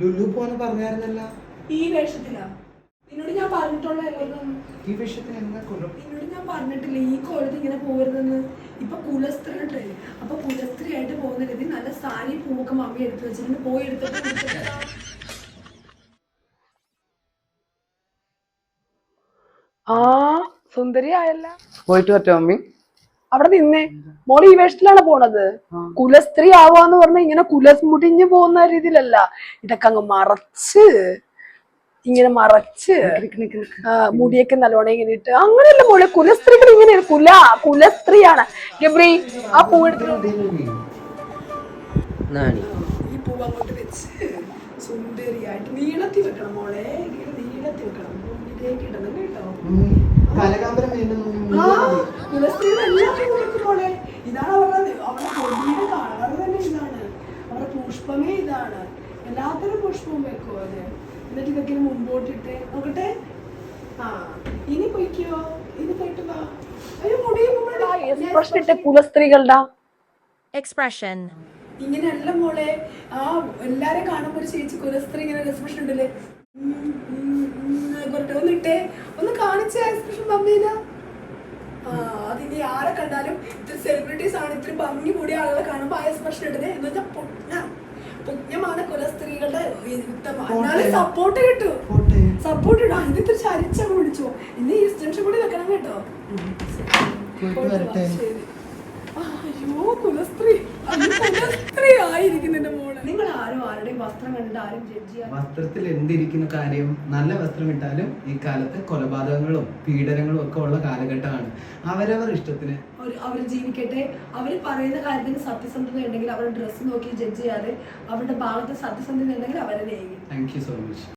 ലുലു പോലെ പറഞ്ഞായിരുന്നല്ല. ഈ വേഷത്തിലാ? നിന്നോട് ഞാൻ പറഞ്ഞിട്ടുള്ളതല്ലോ ഈ വിഷയത്തിന് എന്താ കുഴപ്പം നിന്നോട് ഞാൻ പറഞ്ഞിട്ടില്ല ഈ കോലത്ത് ഇങ്ങനെ പോകരുതെന്ന് ഇപ്പൊ കുലസ്ത്രീ ഉണ്ട്. അപ്പൊ കുലസ്ത്രീ ആയിട്ട് പോകുന്ന രീതി നല്ല സാരി പൂവൊക്കെ മമ്മി എടുത്ത് വെച്ചിട്ടുണ്ട്. പോയി എടുത്തിട്ട് ആ സുന്ദരിയായല്ല. പോയിട്ട് പറ്റോ മമ്മി? അവിടെ നിന്നേ. മോൾ ഈ വേഷത്തിലാണ് പോണത്. കുലസ്ത്രീ ആവാന്ന് പറഞ്ഞ ഇങ്ങനെ കുലമുടിഞ്ഞു പോകുന്ന രീതിയിലല്ല. ഇതൊക്കെ അങ്ങ് മറച്ച് ഇങ്ങനെ മറച്ച് മുടിയൊക്കെ നല്ലോണം ഇങ്ങനെ ഇട്ട്. അങ്ങനെയല്ല മോളെ കുലസ്ത്രീകൾ ഇങ്ങനെ കുല കുലസ്ത്രീയാണ്. ഗബ്രി ആ പൂ എടുത്തിട്ട് നാണി. ഈ പൂവ് അങ്ങോട്ട് വെച്ച് സുന്ദരിയായിട്ട് നീളത്തി വെക്കണം മോളെ. നീളത്തി വെക്കണം. ഇതേ കിടന്നു കേട്ടോ. കനകാമ്പരം ആ കുലസ്ത്രീകൾ മോളെ ഇതാണ് അവരുടെ അവരുടെ കൊടിയുടെ കളർ തന്നെ ഇതാണ് അവരുടെ പുഷ്പമേ ഇതാണ് എല്ലാത്തരം പുഷ്പവും വെക്കും അത് എന്നിട്ട് ഇതൊക്കെ മുമ്പോട്ടിട്ട് നോക്കട്ടെ ആ ഇനി പൊയ്ക്കോ ഇനി പോയിട്ട് വാ അയ്യോ മുടി കുലസ്ത്രീകളുടെ Expression. ഇങ്ങനെയല്ല മോളെ ആ എല്ലാരും കാണുമ്പോൾ ഒരു ചേച്ചി കുലസ്ത്രീ ഇങ്ങനെ എക്സ്പ്രഷൻ ഉണ്ടല്ലേ ഒന്ന് ഇട്ടേ ഒന്ന് കാണിച്ച എക്സ്പ്രഷൻ ആ അതിനി ആരെ കണ്ടാലും ഇത്ര സെലിബ്രിറ്റീസ് ആണ്. ഇത്ര ഭംഗി കൂടിയ ആളുകളെ കാണുമ്പോൾ ആ എക്സ്പ്രഷൻ ഇടുന്നത് എന്ന് വെച്ചാൽ പൊന്ന. പുണ്യമാണ് കുലസ്ത്രീകളുടെ ഉത്തമം എന്നാലും സപ്പോർട്ട് കിട്ടും. സപ്പോർട്ട് ഇടാം. ഇത്ര ചരിച്ച വിളിച്ചോ. ഇനി ഈ എക്സ്റ്റൻഷൻ കൂടി വെക്കണം കേട്ടോ. അയ്യോ കുലസ്ത്രീ കുലസ്ത്രീ ആയിരിക്കുന്നുണ്ട് മോളെ നിങ്ങൾ ആരും ആരുടെയും വസ്ത്രം കണ്ടിട്ട് ആരും ജഡ്ജ് ചെയ്യാൻ വസ്ത്രത്തിൽ എന്തിരിക്കുന്ന കാര്യം നല്ല വസ്ത്രം ഇട്ടാലും ഈ കാലത്ത് കൊലപാതകങ്ങളും പീഡനങ്ങളും ഒക്കെ ഉള്ള കാലഘട്ടമാണ്. അവരവർ ഇഷ്ടത്തിന് അവർ ജീവിക്കട്ടെ. അവർ പറയുന്ന കാര്യത്തിന് സത്യസന്ധത ഉണ്ടെങ്കിൽ അവരുടെ ഡ്രസ്സ് നോക്കി ജഡ്ജ് ചെയ്യാതെ അവരുടെ ഭാഗത്ത് സത്യസന്ധത ഉണ്ടെങ്കിൽ അവരെ താങ്ക് യു സോ മച്ച്